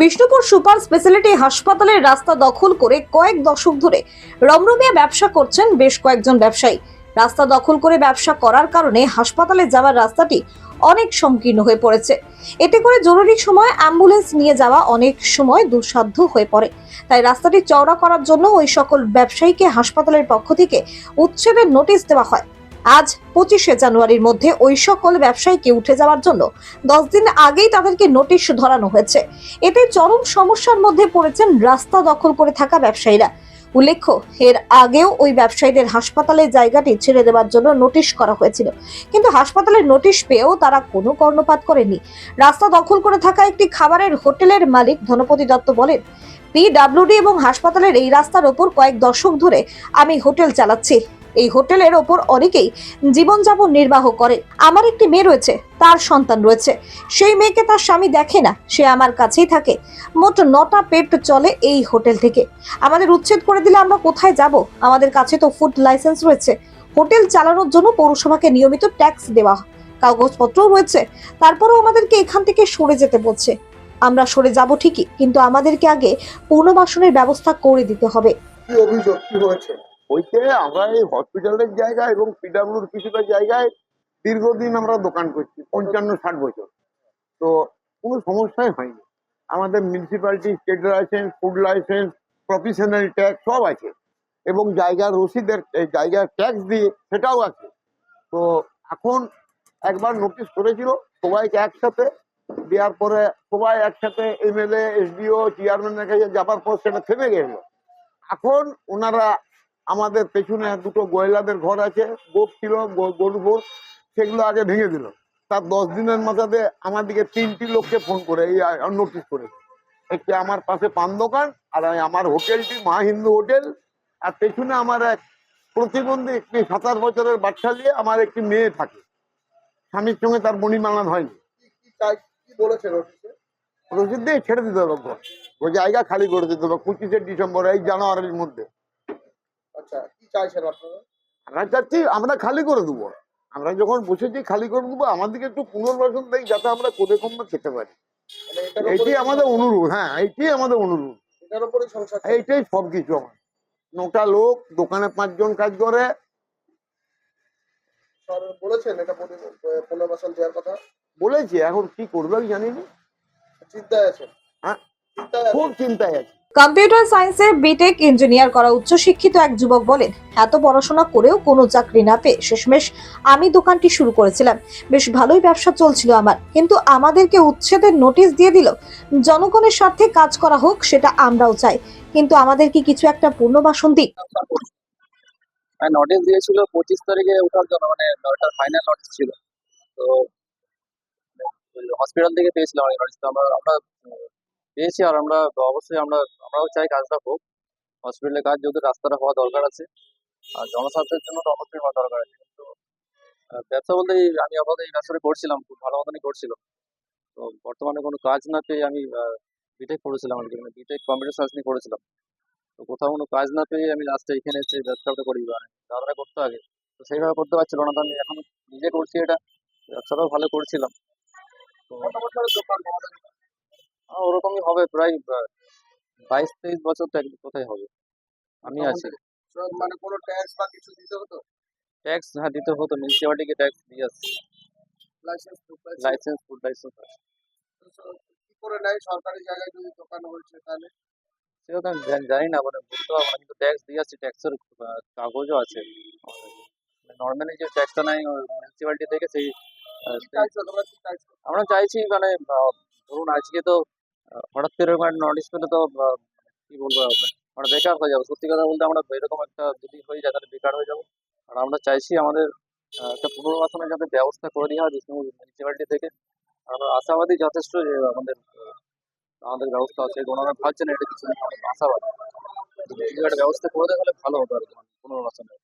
Bishnupur super speciality হাসপাতালের রাস্তা দখল করে কয়েক দশক ধরে রমরমিয়া ব্যবসা করছেন বেশ কয়েকজন ব্যবসায়ী। রাস্তা দখল করে ব্যবসা করার কারণে হাসপাতালে যাওয়ার রাস্তাটি অনেক সংকীর্ণ হয়ে পড়েছে। এতে করে জরুরি সময় অ্যাম্বুলেন্স নিয়ে যাওয়া অনেক সময় দুঃসাধ্য হয়ে পড়ে। তাই রাস্তাটি চওড়া করার জন্য ওই সকল ব্যবসায়ীকে হাসপাতালের পক্ষ থেকে উচ্ছেদের নোটিশ দেওয়া হয়। আজ পঁচিশে জানুয়ারির মধ্যে ওই সকল ব্যবসায়ীকে উঠে যাওয়ার জন্য দশ দিন আগেই তাদেরকে নোটিশ ধরানো হয়েছে। এতে চরম সমস্যার মধ্যে পড়েছেন রাস্তা দখল করে থাকা ব্যবসায়ীরা। উল্লেখ্য, এর আগেও ওই ব্যবসায়ীদের হাসপাতালের জায়গাটি ছেড়ে দেওয়ার জন্য নোটিশ করা হয়েছিল। কিন্তু হাসপাতালের নোটিশ পেয়েও তারা কোনো কর্ণপাত করেনি। রাস্তা দখল করে থাকা একটি খাবারের হোটেলের মালিক ধনপতি দত্ত বলেন পিডাব্লিউডি এবং হাসপাতালের এই রাস্তার ওপর কয়েক দশক ধরে আমি হোটেল চালাচ্ছি। এই হোটেলের ওপর অনেকেই জীবনযাপন নির্বাহ করে। আমার একটি মেয়ে রয়েছে, তার সন্তান রয়েছে। সেই মেয়েকে তার স্বামী দেখে না, সে আমার কাছেই থাকে। মোট নটা পেট চলে এই হোটেল থেকে। আমাদের উচ্ছেদ করে দিলে আমরা কোথায় যাব? আমাদের কাছে তো ফুড লাইসেন্স রয়েছে। হোটেল চালানোর জন্য পৌরসভাকে নিয়মিত ট্যাক্স দেওয়া কাগজপত্রও রয়েছে। তারপরেও আমাদেরকে এখান থেকে সরে যেতে বলছে। আমরা সরে যাব ঠিকই, কিন্তু আমাদেরকে আগে পুনর্বাসনের ব্যবস্থা করে দিতে হবে। অভিযোগ? কি হয়েছে? ওইতে আমরা এই হসপিটালের জায়গায় এবং পিডাব্লিউর কিছুটা জায়গায় দীর্ঘদিন আমরা দোকান করছি, পঞ্চান্ন, ষাট বছর। তো কোনো সমস্যাই হয়নি। আমাদের municipality state license food license professional tax সব আছে। এবং জায়গার রসিদের জায়গার ট্যাক্স দিয়ে সেটাও আছে। তো এখন একবার নোটিশ করেছিল, সবাইকে একসাথে। দেওয়ার পরে সবাই একসাথে এমএলএ, এসডিও চেয়ারম্যানের কাছে যাবার পর সেটা থেমে গেল। এখন ওনারা আমাদের পেছনে দুটো গয়লাদের ঘর আছে গোপ ছিল গরু গোপ সেগুলো আগে ভেঙে দিল। তার দশ দিনের মাথাতে আমার দিকে তিনটি লোককে ফোন করে এই নোটিশ করে একটি আমার পাশে পান দোকান আর আমার হোটেলটি মা হিন্দু হোটেল। আর পেছনে আমার এক প্রতিবন্ধী একটি সাতাশ বছরের বাচ্চা দিয়ে আমার একটি মেয়ে থাকে। স্বামীর সঙ্গে তার হয়নি। কি বলেছে নোটিশে রসিদ দিয়ে ছেড়ে দিতে হবে। ওই জায়গা খালি করে দিতে হবে পঁচিশে ডিসেম্বর এই জানুয়ারির মধ্যে। চাইছেন আপনারা? আমরা চাচ্ছি আমরা খালি করে দেবো। আমরা যখন বসেছি খালি করে দেবো আমাদেরকে একটু পুনর্বাসন দেয় যাতে আমরা কোদে কম খেতে পারি। মানে উপরেই আমাদের অনুরোধ হ্যাঁ এইটাই আমাদের অনুরোধ এটার উপরে সংসার এইটাই সব কিছু আমার। নটা লোক দোকানে পাঁচজন কাজ করে। বলেছেন এটা পুনর্বাসন দেওয়ার কথা? বলেছি এখন কি করবে আমি জানি না। চিন্তায় আছেন? হ্যাঁ খুব চিন্তায় আছে। কম্পিউটার সায়েন্সে বিটেক ইঞ্জিনিয়ার করা উচ্চশিক্ষিত এক যুবক বলেন, এত পড়াশোনা করেও কোনো চাকরি না পেয়ে শেষমেশ আমি দোকানটি শুরু করেছিলাম। বেশ ভালোই ব্যবসা চলছিল আমার। কিন্তু আমাদেরকে উচ্ছেদের নোটিশ দিয়ে দিল, জনগণের স্বার্থে কাজ করা হোক সেটা আমরাও চাই। কিন্তু আমাদের কি কিছু একটা পুনর্বাসন দিক হ্যাঁ নোটিশ দিয়েছিল পঁচিশ তারিখে ওঠার জন্য মানে ওটার ফাইনাল নোটিশ ছিল। তো হসপিটাল থেকে পেয়েছিলাম আমরা আমরা পেয়েছি আর আমরা অবশ্যই আমরা, আমরাও চাই কাজটা হোক। হসপিটালের কাজ যেহেতু রাস্তাটা হওয়া দরকার আছে, আর জনস্বার্থের জন্য তো অবশ্যই হওয়া দরকার আছে। কিন্তু ব্যবসা বলতে আমি আপাতত এই ব্যবসাটা করছিলাম, খুব ভালো মতনই করছিল। তো বর্তমানে কোনো কাজ না পেয়ে আমি বিটেক করেছিলাম আর কি মানে বিটেক কম্পিউটার সায়েন্স নিয়ে করেছিলাম। তো কোথাও কোনো কাজ না পেয়ে আমি লাস্টে এখানে এসে ব্যবসাটা করি মানে দাদারা করতে আগে তো সেইভাবে করতে পারছিল না তো আমি এখন নিজে করছি এটা, ব্যবসাটাও ভালো করছিলাম। তো ওরকমই হবে প্রায় বাইশ তেইশ বছর তো কোথায় হবে? আমি আছি। মানে কোনো ট্যাক্স বা কিছু দিতে হতো? ট্যাক্স হ্যাঁ দিতে হতো মিউনিসিপালিটিকে ট্যাক্স দিয়ে আসছি। লাইসেন্স লাইসেন্স ফুড লাইসেন্স কি করে নেয়? সরকারি জায়গায় যদি দোকান হয়েছে তাহলে? জানি- না মানে বলতে পারব কিন্তু ট্যাক্স দিয়ে আসছি ট্যাক্সের কাগজও আছে নর্মালি যে ট্যাক্সটা মিউনিসিপালিটি থেকে সেই আমরা চাইছি মানে ধরুন আজকে তো হঠাৎ করে এরকম একটা নোটিশ পেলে তো কি বলব আমরা বেকার হয়ে যাব। সত্যি কথা বলতে আমরা এরকম একটা যদি হয়ে যায় তাহলে বেকার হয়ে যাব। আর আমরা চাইছি আমাদের একটা পুনর্বাসনের যাতে ব্যবস্থা করে দেওয়া হয় বিষ্ণুপুর মিউনিসিপ্যালিটি থেকে। আমরা আশাবাদী যথেষ্ট যে আমাদের আমাদের ব্যবস্থা আছে। ওনারা ভাবছেন এটা কিছু আমরা আশাবাদী। একটা ব্যবস্থা করে দেয় তাহলে ভালো হতো আর কি, মানে পুনর্বাসনের।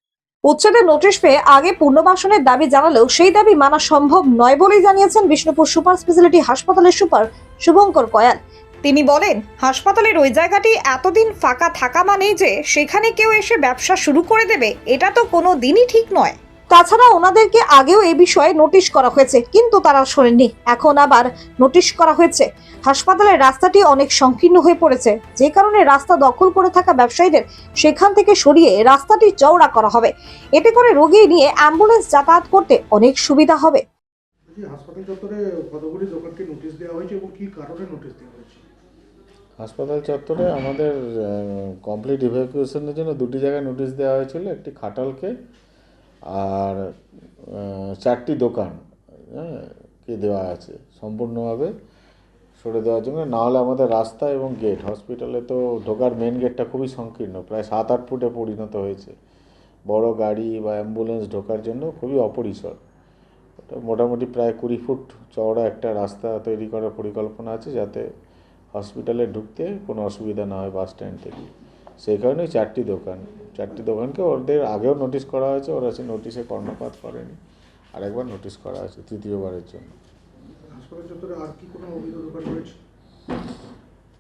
উচ্ছেদের নোটিশ পেয়ে আগে পুনর্বাসনের দাবি জানালেও সেই দাবি মানা সম্ভব নয় বলেই জানিয়েছেন বিষ্ণুপুর সুপার স্পেশালিটি হাসপাতালের সুপার শুভঙ্কর কয়াল। তিনি বলেন, হাসপাতালের ওই জায়গাটি এতদিন ফাঁকা থাকা মানেই যে সেখানে কেউ এসে ব্যবসা শুরু করে দেবে, এটা তো কোনো দিনই ঠিক নয়। তাছাড়া ওনাদেরকে আগেও এ বিষয়ে নোটিশ করা হয়েছে, কিন্তু তারা শোনেননি। এখন আবার নোটিশ করা হয়েছে। হাসপাতালের রাস্তাটি অনেক সংকীর্ণ হয়ে পড়েছে। যে কারণে রাস্তা দখল করে থাকা ব্যবসায়ীদের সেখান থেকে সরিয়ে রাস্তাটি চওড়া করা হবে। এতে করে রোগী নিয়ে অ্যাম্বুলেন্স যাতায়াত করতে অনেক সুবিধা হবে। হাসপাতাল চত্বরে কতগুলি দোকানকে নোটিশ দেওয়া হয়েছে এবং কী কারণে নোটিশ দেওয়া হয়েছে? হাসপাতাল চত্বরে আমাদের কমপ্লিট ইভ্যাকুয়েশনের জন্য দুটি জায়গায় নোটিশ দেওয়া হয়েছিল, একটি খাটালকে আর চারটি দোকান হ্যাঁ কে দেওয়া আছে, সম্পূর্ণভাবে সরে দেওয়ার জন্য। নাহলে আমাদের রাস্তা এবং গেট হসপিটালে তো ঢোকার মেন গেটটা খুবই সংকীর্ণ, প্রায় সাত আট ফুটে পরিণত হয়েছে। বড় গাড়ি বা অ্যাম্বুলেন্স ঢোকার জন্য খুবই অপরিসর। মোটামুটি প্রায় কুড়ি ফুট চওড়া একটা রাস্তা তৈরি করার পরিকল্পনা আছে, যাতে হসপিটালে ঢুকতে কোনো অসুবিধা না হয় বাস স্ট্যান্ড থেকে। সেই কারণেই চারটি দোকান। চারটি দোকানকে ওদের আগেও নোটিশ করা হয়েছে ওরা সে নোটিশে কর্ণপাত করেনি। আরেকবার নোটিশ করা হয়েছে তৃতীয়বারের জন্য।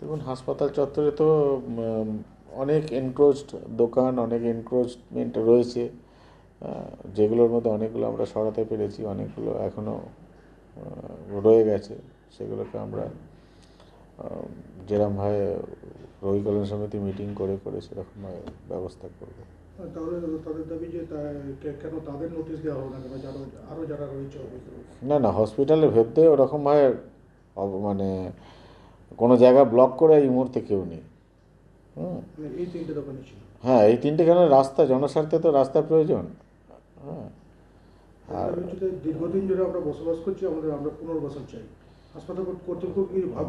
দেখুন হাসপাতাল চত্বরে তো অনেক এনক্রোচড দোকান অনেক এনক্রোচমেন্ট রয়েছে। যেগুলোর মধ্যে অনেকগুলো আমরা সরাতে পেরেছি অনেকগুলো এখনও রয়ে গেছে। সেগুলোকে আমরা আহ, যেরমভাবে রবি কল্যাণ সমিতি মিটিং করে করে সেরকমভাবে ব্যবস্থা করব। তাদের দাবি যে তা- কে- কেন তাদের নোটিশ দেওয়া হলো না না না হসপিটালের ভেতরে ওরকমভাবে অব- মানে কোনো জায়গা ব্লক করে এই মুহূর্তে কেউ নেই। মানে হ্যাঁ এই তিনটে কেন? রাস্তা জনস্বার্থে তো রাস্তার প্রয়োজন। হ্যাঁ। আর দীর্ঘদিন ধরে আমরা বসবাস করছি আমাদের আমরা পুনর্বাসন চাই।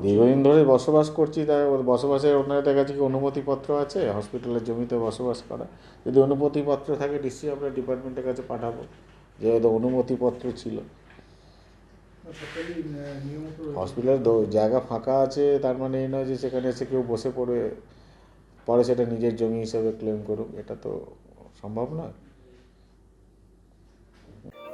দীর্ঘদিন ধরে বসবাস করছি তাই ওর বসবাসের ওনাদের কাছে কি অনুমতিপত্র আছে হসপিটালের জমিতে বসবাস করা। যদি অনুমতিপত্র থাকে নিশ্চয়ই আমরা ডিপার্টমেন্টের কাছে পাঠাবো যেহেতু অনুমতিপত্র ছিল। হসপিটালের জায়গা ফাঁকা আছে তার মানে এই নয় যে সেখানে এসে কেউ বসে পড়ে পরে সেটা নিজের জমি হিসেবে ক্লেম করুক এটা তো সম্ভব নয়।